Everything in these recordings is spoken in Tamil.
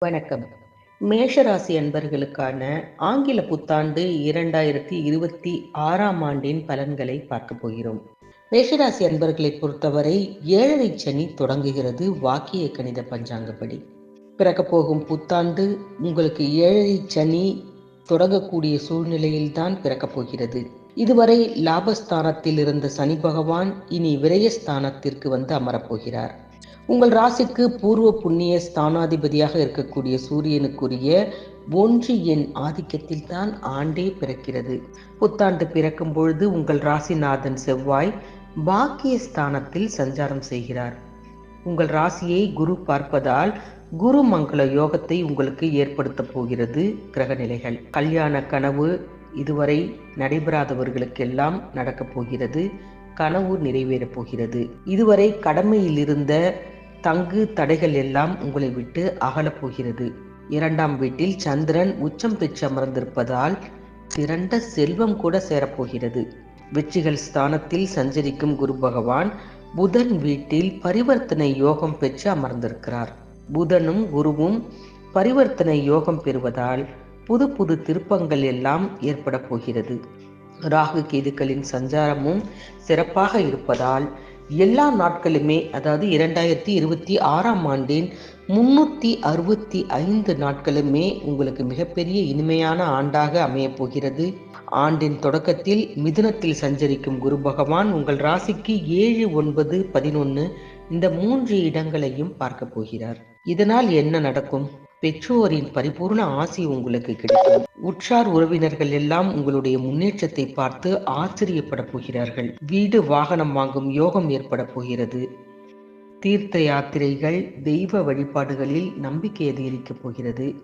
வணக்கம். மேஷராசி அன்பர்களுக்கான ஆங்கில புத்தாண்டு இரண்டாயிரத்தி இருபத்தி ஆறாம் ஆண்டின் பலன்களை பார்க்க போகிறோம். மேஷராசி அன்பர்களை பொறுத்தவரை ஏழரை சனி தொடங்குகிறது வாக்கிய கணித பஞ்சாங்கப்படி. பிறக்க போகும் புத்தாண்டு உங்களுக்கு ஏழரை சனி தொடங்கக்கூடிய சூழ்நிலையில்தான் பிறக்கப் போகிறது. இதுவரை லாபஸ்தானத்தில் இருந்த சனி பகவான் இனி விரயஸ்தானத்திற்கு வந்து அமரப்போகிறார் உங்கள் ராசிக்கு பூர்வ புண்ணிய ஸ்தானாதிபதியாக இருக்கக்கூடிய சூரியனுக்குரிய ஒன்று என் ஆதிக்கத்தில் தான் ஆண்டே பிறக்கிறது. புத்தாண்டு பிறக்கும் பொழுது உங்கள் ராசிநாதன் செவ்வாய் பாக்கிய ஸ்தானத்தில் சஞ்சாரம் செய்கிறார். உங்கள் ராசியை குரு பார்ப்பதால் குரு மங்கள யோகத்தை உங்களுக்கு ஏற்படுத்த போகிறது கிரக நிலைகள். கல்யாண கனவு இதுவரை நடைபெறாதவர்களுக்கெல்லாம் நடக்கப் போகிறது. கனவு நிறைவேறப் போகிறது. இதுவரை கடமையில் இருந்த தங்கு தடைகள் எல்லாம் உங்களை விட்டு அகலப் போகிறது இரண்டாம் வீட்டில் சந்திரன் உச்சம் பெற்று அமர்ந்திருப்பதால் திரண்ட செல்வம் கூட சேரப்போகிறது. வெற்றிகள் ஸ்தானத்தில் சஞ்சரிக்கும் குரு பகவான் புதன் வீட்டில் பரிவர்த்தனை யோகம் பெற்று அமர்ந்திருக்கிறார். புதனும் குருவும் பரிவர்த்தனை யோகம் பெறுவதால் புது புது திருப்பங்கள் எல்லாம் ஏற்பட போகிறது. ராகு கேதுக்களின் சஞ்சாரமும் சிறப்பாக இருப்பதால் எல்லா நாட்களுமே அதாவது இரண்டாயிரத்தி இருபத்தி ஆறாம் ஆண்டின் முன்னூற்றி அறுபத்தி ஐந்து நாட்களுமே உங்களுக்கு மிகப்பெரிய இனிமையான ஆண்டாக அமையப் போகிறது. ஆண்டின் தொடக்கத்தில் மிதுனத்தில் சஞ்சரிக்கும் குரு பகவான் உங்கள் ராசிக்கு ஏழு ஒன்பது பதினொன்று இந்த மூன்று இடங்களையும் பார்க்க போகிறார். இதனால் என்ன நடக்கும்? பெற்றோரின் பரிபூர்ண ஆசி உங்களுக்கு கிடைக்கும். உற்றார் உறவினர்கள் எல்லாம் உங்களுடைய முன்னேற்றத்தை பார்த்து ஆச்சரியப்பட போகிறார்கள். வீடு வாகனம் வாங்கும் யோகம் ஏற்பட போகிறது. தீர்த்த யாத்திரைகள் தெய்வ வழிபாடுகளில் நம்பிக்கை அதிகரிக்கப் போகிறது.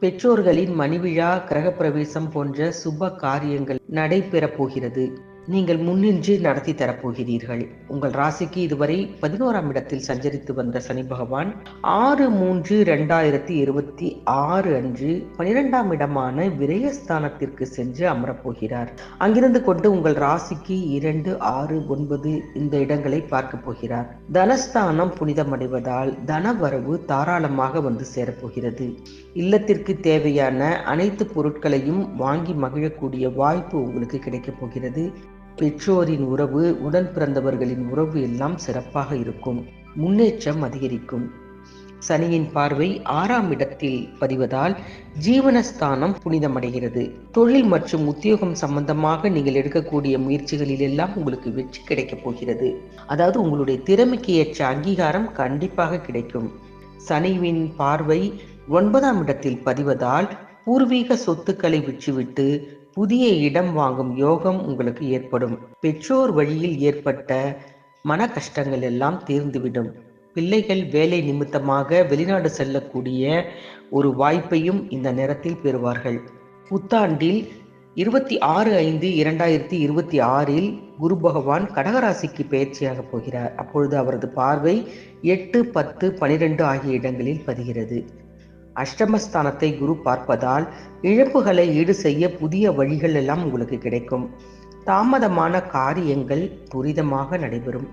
பெற்றோர்களின் மணிவிழா கிரகப்பிரவேசம் போன்ற சுப காரியங்கள் நடைபெறப் போகிறது. நீங்கள் முன்னின்று நடத்தி தரப்போகிறீர்கள். உங்கள் ராசிக்கு இதுவரை பதினோராம் இடத்தில் சஞ்சரித்து வந்த சனி பகவான் ஆறு மூன்று இரண்டாயிரத்தி இருபத்தி ஆறு அன்று பனிரெண்டாம் இடமான விரயஸ்தானத்திற்கு சென்று அமரப்போகிறார். அங்கிருந்து கொண்டு உங்கள் ராசிக்கு இரண்டு ஆறு ஒன்பது இந்த இடங்களை பார்க்க போகிறார். தனஸ்தானம் புனிதமடைவதால் தனவரவு தாராளமாக வந்து சேரப்போகிறது. இல்லத்திற்கு தேவையான அனைத்து பொருட்களையும் வாங்கி மகிழக்கூடிய வாய்ப்பு உங்களுக்கு கிடைக்கப் போகிறது. பெற்றோரின் உறவு உடன் பிறந்தவர்களின் உறவு எல்லாம் சிறப்பாக இருக்கும். முன்னேற்றம் அதிகரிக்கும். சனியின் பார்வை ஆறாம் இடத்தில் பதிவதால் ஜீவனஸ்தானம் புனிதமடைகிறது. தொழில் மற்றும் உத்தியோகம் சம்பந்தமாக நீங்கள் எடுக்கக்கூடிய முயற்சிகளில் எல்லாம் உங்களுக்கு வெற்றி கிடைக்கப் போகிறது. அதாவது உங்களுடைய திறமைக்கு ஏற்ற அங்கீகாரம் கண்டிப்பாக கிடைக்கும். சனிவின் பார்வை ஒன்பதாம் இடத்தில் பதிவதால் பூர்வீக சொத்துக்களை விற்றுவிட்டு புதிய இடம் வாங்கும் யோகம் உங்களுக்கு ஏற்படும். பெற்றோர் வழியில் ஏற்பட்ட மன கஷ்டங்கள் எல்லாம் தீர்ந்துவிடும். பிள்ளைகள் வேலை நிமித்தமாக வெளிநாடு செல்லக்கூடிய ஒரு வாய்ப்பையும் இந்த நேரத்தில் பெறுவார்கள். புத்தாண்டில் இருபத்தி ஆறு ஐந்து இரண்டாயிரத்தி இருபத்தி ஆறில் குரு பகவான் கடகராசிக்கு பயிற்சியாக போகிறார். அப்பொழுது அவரது பார்வை எட்டு பத்து பனிரெண்டு ஆகிய இடங்களில் பதிகிறது. அஷ்டமஸ்தானத்தை குரு பார்ப்பதால் இழப்புகளை ஈடு செய்ய புதிய வழிகள் எல்லாம் உங்களுக்கு கிடைக்கும். தாமதமான காரியங்கள் துரிதமாக நடைபெறும்.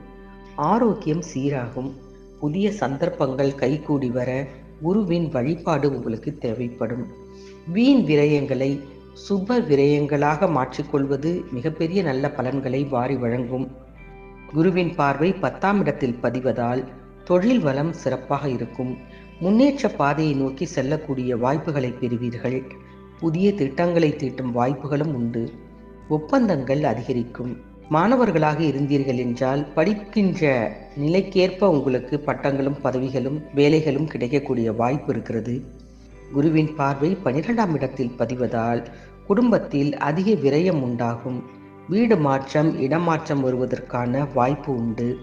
ஆரோக்கியம் சீராகும். புதிய சந்தர்ப்பங்கள் கைகூடி வர குருவின் வழிபாடு உங்களுக்கு தேவைப்படும். வீண் விரயங்களை சுப விரயங்களாக மாற்றிக்கொள்வது மிகப்பெரிய நல்ல பலன்களை வாரி வழங்கும். குருவின் பார்வை பத்தாம் இடத்தில் பதிவதால் தொழில் வளம் சிறப்பாக இருக்கும். முன்னேற்ற பாதையை நோக்கி செல்லக்கூடிய வாய்ப்புகளை பெறுவீர்கள். புதிய திட்டங்களை தீட்டும் வாய்ப்புகளும் உண்டு. ஒப்பந்தங்கள் அதிகரிக்கும். மாணவர்களாக இருந்தீர்கள் என்றால் படிக்கின்ற நிலைக்கேற்ப உங்களுக்கு பட்டங்களும் பதவிகளும் வேலைகளும் கிடைக்கக்கூடிய வாய்ப்பு இருக்கிறது. குருவின் பார்வை பனிரெண்டாம் இடத்தில் பதிவதால் குடும்பத்தில் அதிக விரயம் உண்டாகும். வீடு மாற்றம் இடமாற்றம் வருவதற்கான வாய்ப்பு உண்டு.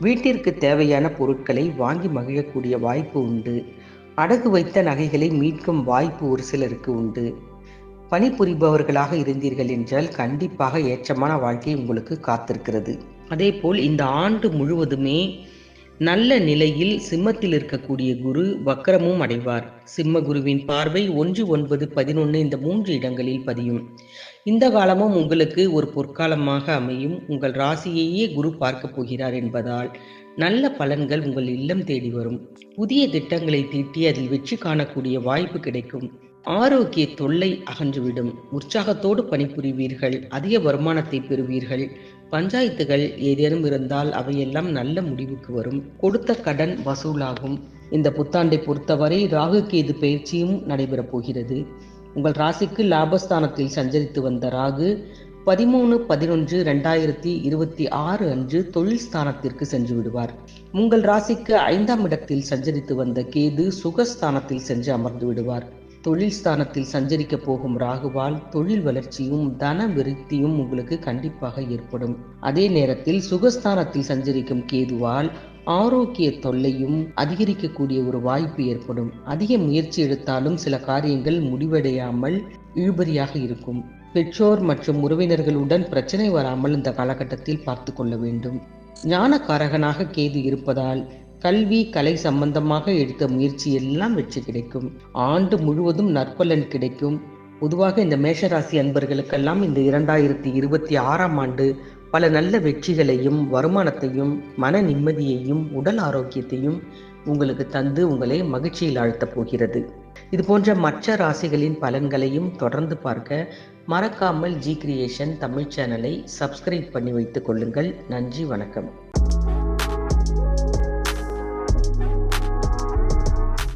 வீட்டிற்கு தேவையான பொருட்களை வாங்கி மகிழக்கூடிய வாய்ப்பு உண்டு. அடகு வைத்த நகைகளை மீட்கும் வாய்ப்பு ஒரு சிலருக்கு உண்டு. பணிபுரிபவர்களாக இருந்தீர்கள் என்றால் கண்டிப்பாக ஏற்றமான வாழ்க்கை உங்களுக்கு காத்திருக்கிறது. அதே போல் இந்த ஆண்டு முழுவதுமே நல்ல நிலையில் சிம்மத்தில் இருக்கக்கூடிய குரு வக்கரமும் அடைவார். சிம்ம குருவின் பார்வை ஒன்று ஒன்பது பதினொன்று இந்த மூன்று இடங்களில் பதியும். இந்த காலமும் உங்களுக்கு ஒரு பொற்காலமாக அமையும். உங்கள் ராசியையே குரு பார்க்க போகிறார் என்பதால் நல்ல பலன்கள் உங்கள் இல்லம் தேடி வரும். புதிய திட்டங்களை தீட்டி அதில் வெற்றி காணக்கூடிய வாய்ப்பு கிடைக்கும். ஆரோக்கிய தொல்லை அகன்றுவிடும். உற்சாகத்தோடு பணிபுரிவீர்கள். அதிக வருமானத்தை பெறுவீர்கள். பஞ்சாயத்துகள் ஏதேனும் இருந்தால் அவையெல்லாம் நல்ல முடிவுக்கு வரும். கொடுத்த கடன் வசூலாகும். இந்த புத்தாண்டை பொறுத்தவரை ராகு கேது பயிற்சியும் நடைபெறப் போகிறது. உங்கள் ராசிக்கு லாபஸ்தானத்தில் சஞ்சரித்து வந்த ராகு பதிமூணு பதினொன்று ரெண்டாயிரத்தி இருபத்தி ஆறு அன்று தொழில் ஸ்தானத்திற்கு சென்று விடுவார். உங்கள் ராசிக்கு ஐந்தாம் இடத்தில் சஞ்சரித்து வந்த கேது சுகஸ்தானத்தில் சென்று அமர்ந்து விடுவார். தொழில் ஸ்தானத்தில் சஞ்சரிக்க போகும் ராகுவால் தொழில் வளர்ச்சியும் தன விருத்தியும் உங்களுக்கு கண்டிப்பாக ஏற்படும். அதே நேரத்தில் சுகஸ்தானத்தில் சஞ்சரிக்கும் கேதுவால் ஆரோக்கிய தொல்லையும் அதிகரிக்கக்கூடிய ஒரு வாய்ப்பு ஏற்படும். அதிக முயற்சி எடுத்தாலும் சில காரியங்கள் முடிவடையாமல் இழுபறியாக இருக்கும். பெற்றோர் மற்றும் உறவினர்களுடன் பிரச்சனை வராமல் இந்த காலகட்டத்தில் பார்த்து கொள்ள வேண்டும். ஞானக்காரகனாக கேது இருப்பதால் கல்வி கலை சம்பந்தமாக எடுத்த முயற்சி எல்லாம் வெற்றி கிடைக்கும். ஆண்டு முழுவதும் நற்பலன் கிடைக்கும். பொதுவாக இந்த மேஷராசி அன்பர்களுக்கெல்லாம் இந்த இரண்டாயிரத்தி இருபத்தி ஆறாம் ஆண்டு பல நல்ல வெற்றிகளையும் வருமானத்தையும் மன நிம்மதியையும் உடல் ஆரோக்கியத்தையும் உங்களுக்கு தந்து உங்களை மகிழ்ச்சியில் ஆழ்த்தப் போகிறது. இது போன்ற மற்ற ராசிகளின் பலன்களையும் தொடர்ந்து பார்க்க மறக்காமல் ஜி கிரியேஷன் தமிழ் சேனலை சப்ஸ்கிரைப் பண்ணி வைத்துக் கொள்ளுங்கள். நன்றி வணக்கம்.